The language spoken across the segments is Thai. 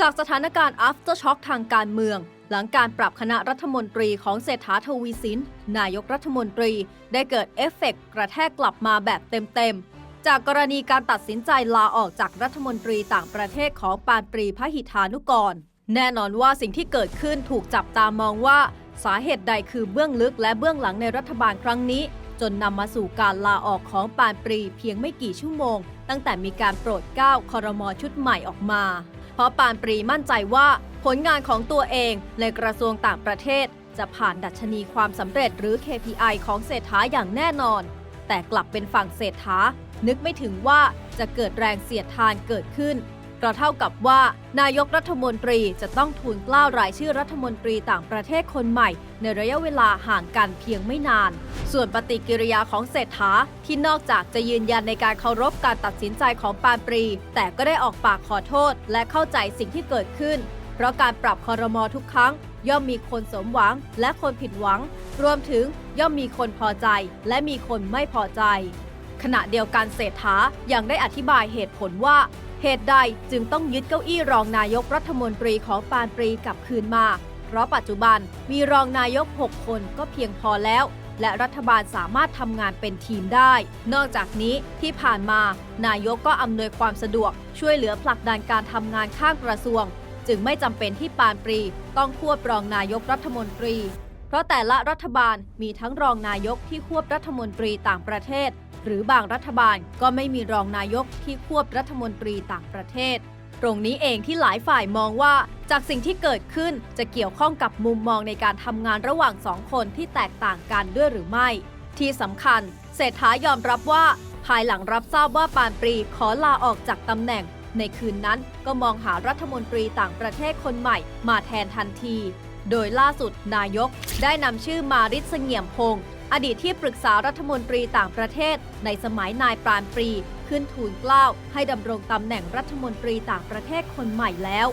จากสถานการณ์ after shock ทางการเมือง หลังการปรับคณะรัฐมนตรีของเศรษฐาทวีสิน นายกรัฐมนตรี ได้เกิดเอฟเฟกต์กระแทกกลับมาแบบเต็มๆ จากกรณีการตัดสินใจลาออกจากรัฐมนตรีต่างประเทศของปานปรีพหิทานุกร แน่นอนว่าสิ่งที่เกิดขึ้นถูกจับตามองว่า สาเหตุใดคือเบื้องลึกและเบื้องหลังในรัฐบาลครั้งนี้ จนนำมาสู่การลาออกของปานปรีเพียงไม่กี่ชั่วโมง ตั้งแต่มีการโปรดเกล้าคอรมอชุดใหม่ออกมา ราะปานปรีมั่นใจว่าผลงานของตัวเองในกระทรวงต่างประเทศ จะผ่านดัชนีความสำเร็จหรือ KPI ของเศรษฐาอย่างแน่นอน แต่กลับเป็นฝั่งเศรษฐา นึกไม่ถึงว่าจะเกิดแรงเสียดทานเกิดขึ้นกระเท่ากับว่า นายกรัฐมนตรีจะต้องทูลกล้าวรายชื่อรัฐมนตรีต่างประเทศคนใหม่ ในระยะเวลาห่างกันเพียงไม่นาน ส่วนปฏิกิริยาของเศรษฐาที่นอกจากจะยืนยันในการเคารพการตัดสินใจของปานปรี แต่ก็ได้ออกปากขอโทษ และเข้าใจสิ่งที่เกิดขึ้น เพราะการปรับคอรมอทุกครั้ง ย่อมมีคนสมหวังและคนผิดหวัง รวมถึงย่อมมีคนพอใจ และมีคนไม่พอใจ ขณะเดียวกันเศรษฐายังได้อธิบายเหตุผลว่าเหตุใดจึงต้องยึดเก้าอี้รองนายกรัฐมนตรีของปานปรีกลับคืนมา เพราะปัจจุบันมีรองนายก 6 คนก็เพียงพอแล้ว และรัฐบาลสามารถทำงานเป็นทีมได้ นอกจากนี้ที่ผ่านมานายกก็อำนวยความสะดวก ช่วยเหลือผลักดันการทำงานข้างกระทรวง จึงไม่จำเป็นที่ปานปรี ต้องควบรองนายกรัฐมนตรี เพราะแต่ละรัฐบาลมีทั้งรองนายกที่ควบรัฐมนตรีต่างประเทศ หรือบางรัฐบาลก็ไม่มีรองนายกที่ควบรัฐมนตรีต่างประเทศ ตรงนี้เองที่หลายฝ่ายมองว่าจากสิ่งที่เกิดขึ้นจะเกี่ยวข้องกับมุมมองในการทำงานระหว่างสองคนที่แตกต่างกันด้วยหรือไม่ ที่สำคัญเศรษฐายอมรับว่า ภายหลังรับทราบว่าปานปรีขอลาออกจากตำแหน่ง ในคืนนั้นก็มองหารัฐมนตรีต่างประเทศคนใหม่ มาแทนทันที โดยล่าสุดนายก ได้นำชื่อมาริศเสงี่ยมพงศ์อดีตที่ปรึกษารัฐมนตรีต่างประเทศ ในสมัยนายปาณปรี ขึ้นทูลเกล้าให้ดำรงตำแหน่งรัฐมนตรีต่างประเทศคนใหม่แล้ว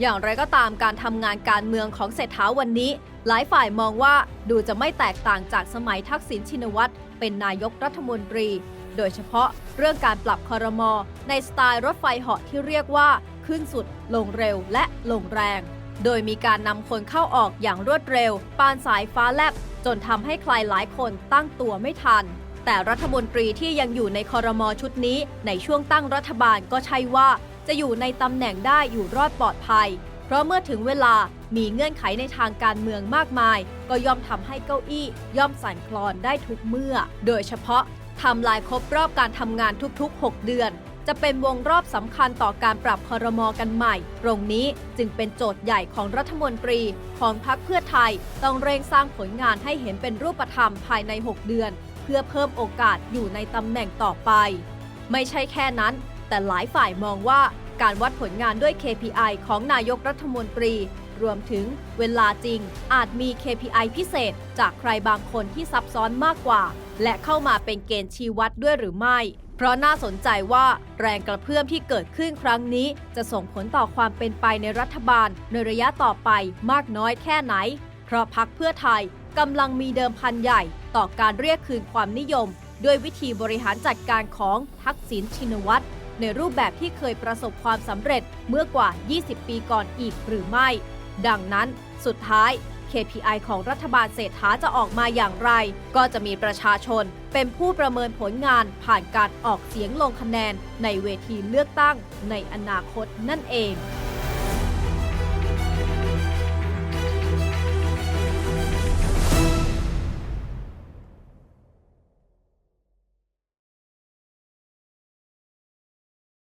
อย่างไรก็ตามการทำงานการเมืองของเศรษฐาวันนี้ หลายฝ่ายมองว่าดูจะไม่แตกต่างจากสมัยทักษิณชินวัตรเป็นนายกรัฐมนตรี โดยเฉพาะเรื่องการปรับคอรมอในสไตล์รถไฟเหาะที่เรียกว่าขึ้นสุด ลงเร็วและลงแรง โดยมีการนำคนเข้าออกอย่างรวดเร็ว ปานสายฟ้าแลบจนทำให้ใครหลายคนตั้งตัวไม่ทัน แต่รัฐมนตรีที่ยังอยู่ในคอรมอชุดนี้ ในช่วงตั้งรัฐบาลก็ใช่ว่า จะอยู่ในตำแหน่งได้อยู่รอดปลอดภัย เพราะเมื่อถึงเวลามีเงื่อนไขในทางการเมืองมากมาย ก็ย่อมทำให้เก้าอี้ ย่อมสั่นคลอนได้ทุกเมื่อ โดยเฉพาะทำลายครบรอบการทำงานทุกๆ 6 เดือน จะเป็นวงรอบสำคัญต่อการปรับคอรมอกันใหม่ ตรงนี้จึงเป็นโจทย์ใหญ่ของรัฐมนตรี ของพรรคเพื่อไทย ต้องเร่งสร้างผลงานให้เห็นเป็นรูปธรรมภายใน 6 เดือน เพื่อเพิ่มโอกาสอยู่ในตำแหน่งต่อไป ไม่ใช่แค่นั้น แต่หลายฝ่ายมองว่าการวัดผลงานด้วย KPI ของนายกรัฐมนตรี รวมถึงเวลาจริง อาจมี KPI พิเศษ จากใครบางคนที่ซับซ้อนมากกว่า และเข้ามาเป็นเกณฑ์ชี้วัดด้วยหรือไม่ เพราะน่าสนใจว่าแรงกระเพื่อมที่เกิดขึ้นครั้งนี้ จะส่งผลต่อความเป็นไปในรัฐบาล ในระยะต่อไปมากน้อยแค่ไหน เพราะพักเพื่อไทยกำลังมีเดิมพันใหญ่ ต่อการเรียกคืนความนิยม ด้วยวิธีบริหารจัดการของทักษิณชินวัตรในรูปแบบที่เคยประสบความสำเร็จเมื่อกว่า 20 ปีก่อนอีกหรือไม่ ดังนั้นสุดท้าย KPI ของรัฐบาลเศรษฐาจะออกมาอย่างไร ก็จะมีประชาชนเป็นผู้ประเมินผลงานผ่านการออกเสียงลงคะแนนในเวทีเลือกตั้งในอนาคตนั่นเอง